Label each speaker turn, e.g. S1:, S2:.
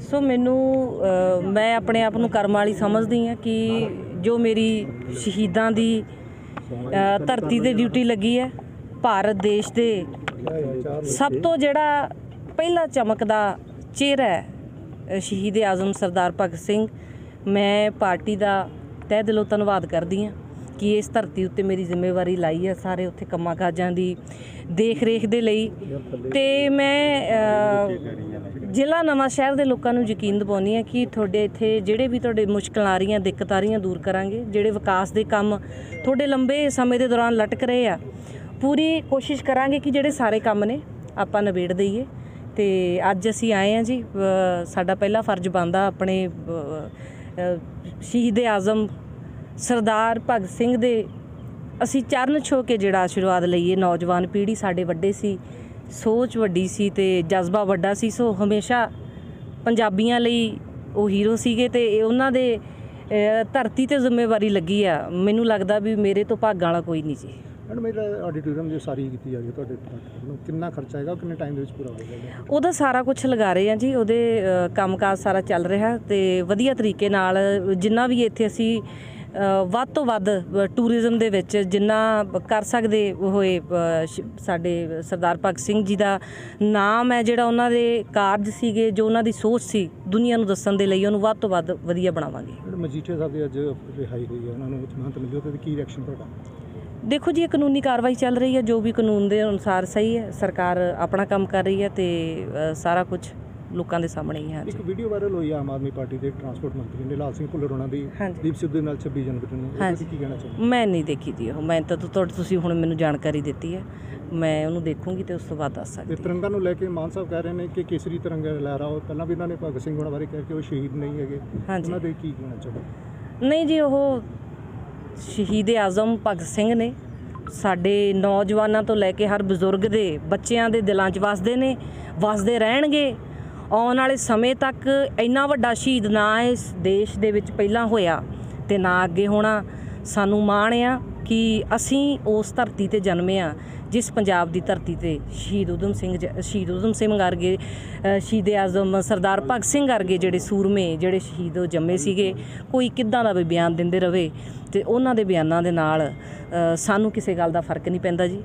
S1: ਸੋ ਮੈਨੂੰ ਮੈਂ ਆਪਣੇ ਆਪ ਨੂੰ ਕਰਮ ਵਾਲੀ ਸਮਝਦੀ ਹਾਂ ਕਿ ਜੋ ਮੇਰੀ ਸ਼ਹੀਦਾਂ ਦੀ ਧਰਤੀ ਤੇ ਡਿਊਟੀ ਲੱਗੀ ਹੈ, ਭਾਰਤ ਦੇਸ਼ ਦੇ ਸਭ ਤੋਂ ਜਿਹੜਾ ਪਹਿਲਾ ਚਮਕਦਾ ਚਿਹਰਾ ਹੈ ਸ਼ਹੀਦ ਆਜ਼ਮ ਸਰਦਾਰ ਭਗਤ ਸਿੰਘ। ਮੈਂ ਪਾਰਟੀ ਦਾ ਤਹਿ ਦਿਲੋਂ ਧੰਨਵਾਦ ਕਰਦੀ ਹਾਂ ਕਿ ਇਸ ਧਰਤੀ ਉੱਤੇ ਮੇਰੀ ਜ਼ਿੰਮੇਵਾਰੀ ਲਾਈ ਹੈ ਸਾਰੇ ਉੱਥੇ ਕੰਮਾਂ ਕਾਜਾਂ ਦੀ ਦੇਖ ਰੇਖ ਦੇ ਲਈ। ਤੇ ਮੈਂ ਜ਼ਿਲ੍ਹਾ ਨਵਾਂ ਸ਼ਹਿਰ ਦੇ ਲੋਕਾਂ ਨੂੰ ਯਕੀਨ ਦਿਵਾਉਂਦੀ ਹਾਂ ਕਿ ਤੁਹਾਡੇ ਇੱਥੇ ਜਿਹੜੇ ਵੀ ਤੁਹਾਡੇ ਮੁਸ਼ਕਲਾਂ ਆ ਰਹੀਆਂ, ਦਿੱਕਤਾਂ ਆ ਰਹੀਆਂ ਦੂਰ ਕਰਾਂਗੇ। ਜਿਹੜੇ ਵਿਕਾਸ ਦੇ ਕੰਮ ਤੁਹਾਡੇ ਲੰਬੇ ਸਮੇਂ ਦੇ ਦੌਰਾਨ ਲਟਕ ਰਹੇ ਆ, ਪੂਰੀ ਕੋਸ਼ਿਸ਼ ਕਰਾਂਗੇ ਕਿ ਜਿਹੜੇ ਸਾਰੇ ਕੰਮ ਨੇ ਆਪਾਂ ਨਿਬੇੜ ਦਈਏ। ਤੇ ਅੱਜ ਅਸੀਂ ਆਏ ਆ ਜੀ ਸਾਡਾ ਪਹਿਲਾ ਫਰਜ਼ ਬਣਦਾ ਆਪਣੇ ਸ਼ਹੀਦ ਆਜ਼ਮ ਸਰਦਾਰ ਭਗਤ ਸਿੰਘ ਦੇ ਅਸੀਂ ਚਰਨ ਛੋ ਕੇ ਜਿਹੜਾ ਆਸ਼ੀਰਵਾਦ ਲਈਏ। ਨੌਜਵਾਨ ਪੀੜ੍ਹੀ ਸਾਡੇ ਵੱਡੇ ਸੀ। ਸੋਚ ਵੱਡੀ ਸੀ ਤੇ ਜਜ਼ਬਾ ਵੱਡਾ ਸੀ ਸੋ ਹਮੇਸ਼ਾ ਪੰਜਾਬੀਆਂ ਲਈ ਉਹ ਹੀਰੋ ਸੀਗੇ ਤੇ ਉਹਨਾਂ ਦੇ ਧਰਤੀ ਤੇ ਜ਼ਿੰਮੇਵਾਰੀ ਲੱਗੀ ਆ। ਮੈਨੂੰ ਲੱਗਦਾ ਵੀ ਮੇਰੇ ਤੋਂ ਭਾਗਾਂ ਵਾਲਾ ਕੋਈ ਨਹੀਂ ਜੀ।
S2: ਮੈਡਮ ਇਹਦਾ ਆਡੀਟੋਰੀਅਮ ਦੀ ਸਾਰੀ ਕੀਤੀ ਜਾ ਰਹੀ ਹੈ ਤੁਹਾਡੇ ਵੱਲੋਂ ਕਿੰਨਾ ਖਰਚਾ ਆਏਗਾ ਕਿੰਨੇ ਟਾਈਮ ਦੇ ਵਿੱਚ ਪੂਰਾ ਹੋ ਜਾਏਗਾ
S1: ਉਹਦਾ ਸਾਰਾ ਕੁਝ ਲਗਾ ਰਹੇ ਆ ਜੀ ਉਹਦੇ ਕੰਮਕਾਜ ਸਾਰਾ ਚੱਲ ਰਿਹਾ ਤੇ ਵਧੀਆ ਤਰੀਕੇ ਨਾਲ ਜਿੰਨਾ ਵੀ ਇੱਥੇ ਅਸੀਂ ਵੱਧ ਤੋਂ ਵੱਧ ਟੂਰਿਜ਼ਮ ਦੇ ਵਿੱਚ ਜਿੰਨਾ ਕਰ ਸਕਦੇ ਹੋਏ ਸਾਡੇ ਸਰਦਾਰ ਭਗਤ ਸਿੰਘ ਜੀ ਦਾ ਨਾਮ ਹੈ ਜਿਹੜਾ ਉਹਨਾਂ ਦੇ ਕਾਰਜ ਸੀਗੇ ਜੋ ਉਹਨਾਂ ਦੀ ਸੋਚ ਸੀ ਦੁਨੀਆ ਨੂੰ ਦੱਸਣ ਦੇ ਲਈ ਉਹਨੂੰ ਵੱਧ ਤੋਂ ਵੱਧ ਵਧੀਆ ਬਣਾਵਾਂਗੇ।
S2: ਮਜੀਠੀਆ ਸਾਹਿਬ ਦੀ ਅੱਜ ਰਿਹਾਈ ਹੋਈ ਹੈ ਉਹਨਾਂ ਨੂੰ ਉਹਦੇ ਤੇ ਕੀ ਰਿਐਕਸ਼ਨ ਤੁਹਾਡਾ?
S1: ਦੇਖੋ ਜੀ ਇਹ ਕਾਨੂੰਨੀ ਕਾਰਵਾਈ ਚੱਲ ਰਹੀ ਹੈ ਜੋ ਵੀ ਕਾਨੂੰਨ ਦੇ ਅਨੁਸਾਰ ਸਹੀ ਹੈ ਸਰਕਾਰ ਆਪਣਾ ਕੰਮ ਕਰ ਰਹੀ ਹੈ ਤੇ ਸਾਰਾ ਕੁਝ ਲੋਕਾਂ ਦੇ ਸਾਹਮਣੇ ਹੀ ਹੈ
S2: ਇੱਕ ਵੀਡੀਓ ਵਾਇਰਲ ਹੋਈ ਆ ਆਮ ਆਦਮੀ ਪਾਰਟੀ ਦੇ ਟਰਾਂਸਪੋਰਟ ਮੰਤਰੀ ਨਿਲਾਲ ਸਿੰਘ ਭੁੱਲਰ ਉਹਨਾਂ ਦੀ।
S1: ਹਾਂਜੀ।
S2: ਦੀਪ ਸਿੱਧੂ ਦੇ ਨਾਲ 26 ਜਨਵਰੀ ਨੂੰ। ਉਹਦੇ
S1: ਹਾਂਜੀ।
S2: ਕੀ ਕਹਿਣਾ ਚਾਹੁੰਦੇ
S1: ਮੈਂ ਨਹੀਂ ਦੇਖੀ ਜੀ ਉਹ। ਮੈਂ ਤਾਂ ਤੁ- ਤੁਹਾਡੇ ਤੁਸੀਂ ਹੁਣ ਮੈਨੂੰ ਜਾਣਕਾਰੀ ਦਿੱਤੀ ਹੈ। ਮੈਂ ਉਹਨੂੰ ਦੇਖੂੰਗੀ ਤੇ ਉਸ ਤੋਂ ਬਾਅਦ ਦੱਸ
S2: ਤੇ
S1: ਸਕਦੀ ਹਾਂ।
S2: ਤਿਰੰਗਾ ਨੂੰ ਲੈ ਕੇ ਮਾਨ ਸਾਹਿਬ ਕਹਿ ਰਹੇ ਨੇ ਕਿ ਕੇਸਰੀ ਤਿਰੰਗਾ ਲਹਿਰਾ ਉਹ। ਪਹਿਲਾਂ ਵੀ ਇਹਨਾਂ ਨੇ ਭਗਤ ਸਿੰਘ ਉਹਨਾਂ ਬਾਰੇ ਕਿਹਾ ਕਿ ਉਹ ਸ਼ਹੀਦ ਨਹੀਂ ਹੈਗੇ।
S1: ਹਾਂਜੀ।
S2: ਉਹਨਾਂ ਦੇ ਕੀ ਕਹਿਣਾ ਚਾਹੁੰਦੇ
S1: ਨਹੀਂ ਜੀ ਉਹ ਸ਼ਹੀਦ ਆਜ਼ਮ ਭਗਤ ਸਿੰਘ ਨੇ। ਸਾਡੇ ਨੌਜਵਾਨਾਂ ਤੋਂ ਲੈ ਕੇ ਹਰ ਬਜ਼ੁਰਗ ਦੇ ਬੱਚਿਆਂ ਦੇ ਦਿਲਾਂ 'ਚ ਵਸਦੇ ਨੇ। ਵਸਦੇ ਰਹਿਣਗੇ। ਆਉਣ ਵਾਲੇ ਸਮੇਂ ਤੱਕ ਇੰਨਾ ਵੱਡਾ ਸ਼ਹੀਦ ਨਾ ਇਸ ਦੇਸ਼ ਦੇ ਵਿੱਚ ਪਹਿਲਾਂ ਹੋਇਆ ਤੇ ਨਾ ਅੱਗੇ ਹੋਣਾ, ਸਾਨੂੰ ਮਾਣ ਆ ਕਿ ਅਸੀਂ ਉਸ ਧਰਤੀ ਤੇ ਜਨਮੇ ਆ, ਜਿਸ ਪੰਜਾਬ ਦੀ ਧਰਤੀ ਤੇ ਸ਼ਹੀਦ ਉਦਮ ਸਿੰਘ ਜ- ਸ਼ਹੀਦ ਉਦਮ ਸਿੰਘ ਵਰਗੇ ਸ਼ਹੀਦ ਆਜ਼ਮ ਸਰਦਾਰ ਭਗਤ ਸਿੰਘ ਵਰਗੇ ਜਿਹੜੇ ਸੂਰਮੇ, ਜਿਹੜੇ ਸ਼ਹੀਦ ਉਹ ਜੰਮੇ ਸੀਗੇ, ਕੋਈ ਕਿੱਦਾਂ ਦਾ ਵੀ ਬਿਆਨ ਦਿੰਦੇ ਰਵੇ ਤੇ ਉਹਨਾਂ ਦੇ ਬਿਆਨਾਂ ਦੇ ਨਾਲ ਸਾਨੂੰ ਕਿਸੇ ਗੱਲ ਦਾ ਫ਼ਰਕ ਨਹੀਂ ਪੈਂਦਾ ਜੀ।